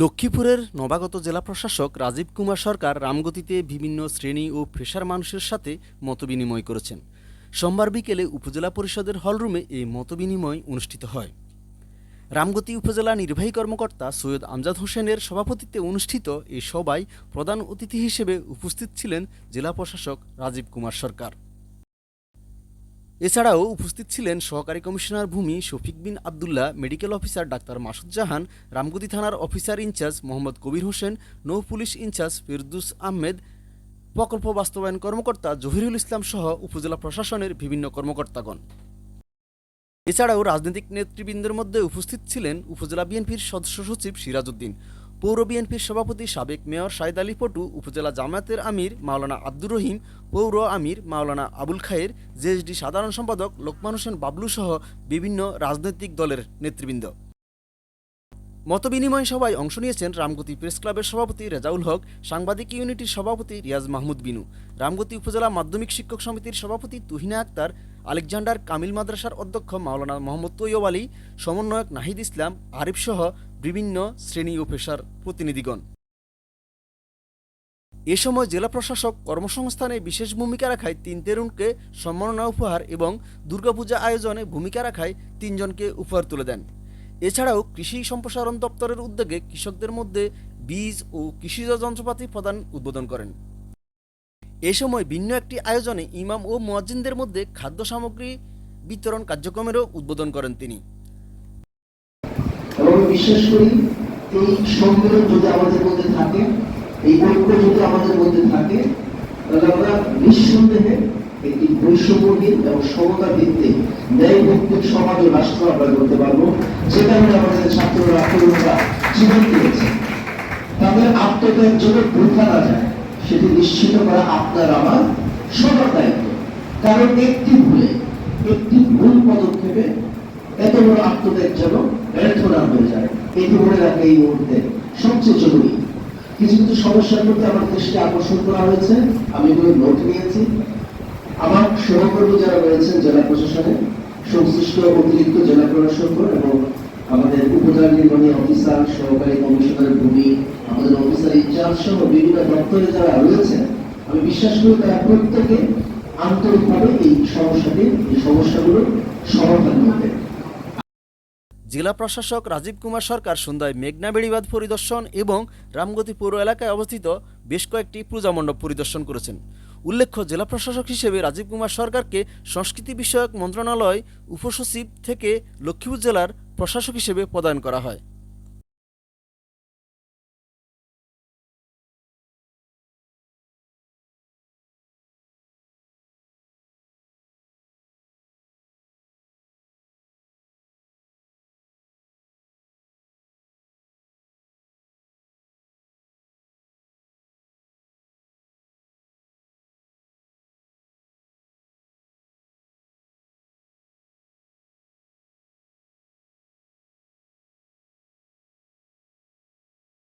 লক্ষ্মীপুরের নবাগত জেলা প্রশাসক রাজীব কুমার সরকার রামগতিতে বিভিন্ন শ্রেণি ও পেশার মানুষের সাথে মতবিনিময় করেছেন। সোমবার বিকেলে উপজেলা পরিষদের হলরুমে এই মতবিনিময় অনুষ্ঠিত হয়। রামগতি উপজেলা নির্বাহী কর্মকর্তা সৈয়দ আমজাদ হোসেনের সভাপতিত্বে অনুষ্ঠিত এই সভায় প্রধান অতিথি হিসেবে উপস্থিত ছিলেন জেলা প্রশাসক রাজীব কুমার সরকার। এছাড়াও উপস্থিত ছিলেন সহকারী কমিশনার ভূমি Shafiq bin Abdullah, medical officer doctor Masud Jahan, Ramgati থানার অফিসার ইনচার্জ মোহাম্মদ কবির হোসেন, নৌ পুলিশ ইনচার্জ ফিরদুস আহমেদ, প্রকল্প বাস্তবায়ন কর্মকর্তা জহিরুল ইসলাম সহ উপজেলা প্রশাসনের বিভিন্ন কর্মকর্তাগণ। এছাড়াও রাজনৈতিক নেতৃবৃন্দের মধ্যে উপস্থিত ছিলেন উপজেলা বিএনপির সদস্য সচিব সিরাজউদ্দিন। পৌর বিএনপির সভাপতি সাবেক মেয়র সাইদ আলী পটু, উপজেলা জামায়াতের আমির মাওলানা আব্দুর রহিম, পৌর আমির মাওলানা আবুল খায়ের, জেএসডি সাধারণ সম্পাদক লোকমান হোসেন বাবলু সহ বিভিন্ন রাজনৈতিক দলের নেতৃবৃন্দ। মতবিনিময় সভায় অংশ নিয়েছেন রামগতি প্রেস ক্লাবের সভাপতি রেজাউল হক, সাংবাদিক ইউনিটির সভাপতি রিয়াজ মাহমুদ বিনু। রামগতি উপজেলা মাধ্যমিক শিক্ষক সমিতির সভাপতি তুহিনা আক্তার, আলেকজান্ডার কামিল মাদ্রাসার অধ্যক্ষ মাওলানা মোহাম্মদ তৈয়ব আলী, সমন্বয়ক নাহিদ ইসলাম, আরিফ সহ বিভিন্ন শ্রেণি ও পেশার প্রতিনিধিগণ। এ সময় জেলা প্রশাসক কর্মসংস্থানে বিশেষ ভূমিকা রাখায় তিন তরুণকে সম্মাননা উপহার এবং দুর্গাপূজা আয়োজনে ভূমিকা রাখায় তিনজনকে উপহার তুলে দেন। এছাড়াও কৃষি সম্প্রসারণ দপ্তরের উদ্যোগে কৃষকদের মধ্যে বীজ ও কৃষিজ যন্ত্রপাতি প্রদান উদ্বোধন করেন। এ সময় ভিন্ন একটি আয়োজনে ইমাম ও মুয়াজ্জিনদের মধ্যে খাদ্য সামগ্রী বিতরণ কার্যক্রমেরও উদ্বোধন করেন তিনি। বিশ্বাস করি, এই সম্মেলন যদি আমাদের মধ্যে থাকে, এই ঐক্য যদি আমাদের মধ্যে থাকে, তাহলে আমরা নিঃসন্দেহে একটি বৈষম্যহীন এবং সমতা ভিত্তিক ন্যায় ভিত্তিক সমাজ ও রাষ্ট্র আমরা করতে পারব যে কারণে আমাদের ছাত্ররা তরুণরা জীবন দিয়েছে তাদের আত্মত্যাগ যেন বৃথা না যায়, সেটি নিশ্চিত করা আপনার আমার সবার দায়িত্ব। কারণ একটি ভুলে, একটি ভুল পদক্ষেপে এত বড় আত্মত্যাগ যেন ব্যর্থ না হয়ে যায় এটি মনে রাখা এই মুহূর্তে সবচেয়ে জরুরি। কিছু কিছু সমস্যার মধ্যে আমার দৃষ্টি আকর্ষণ করা হয়েছে, আমি এগুলো নোট নিয়েছি। আমার সহকর্মী যারা রয়েছেন জেলা প্রশাসনে, সংশ্লিষ্ট অতিরিক্ত জেলা প্রশাসক এবং আমাদের উপজেলা নির্বাহী অফিসার সহকারী কমিশনার ভূমি, আমাদের অফিসার ইনচার্জ সহ বিভিন্ন দপ্তরে যারা রয়েছেন, আমি বিশ্বাস করি তারা প্রত্যেকে আন্তরিকভাবে এই সমস্যাটি, এই সমস্যাগুলো সমাধান করবে জেলা প্রশাসক রাজীব কুমার সরকার সন্ধ্যায় মেঘনা বেড়িবাঁধ পরিদর্শন এবং রামগতি পৌর এলাকায় অবস্থিত বেশ কয়েকটি পূজা মণ্ডপ পরিদর্শন করেছেন। উল্লেখ্য, জেলা প্রশাসক হিসেবে রাজীব কুমার সরকারকে সংস্কৃতি বিষয়ক মন্ত্রণালয় উপসচিব থেকে লক্ষ্মীপুর জেলার প্রশাসক হিসেবে প্রদান করা হয়।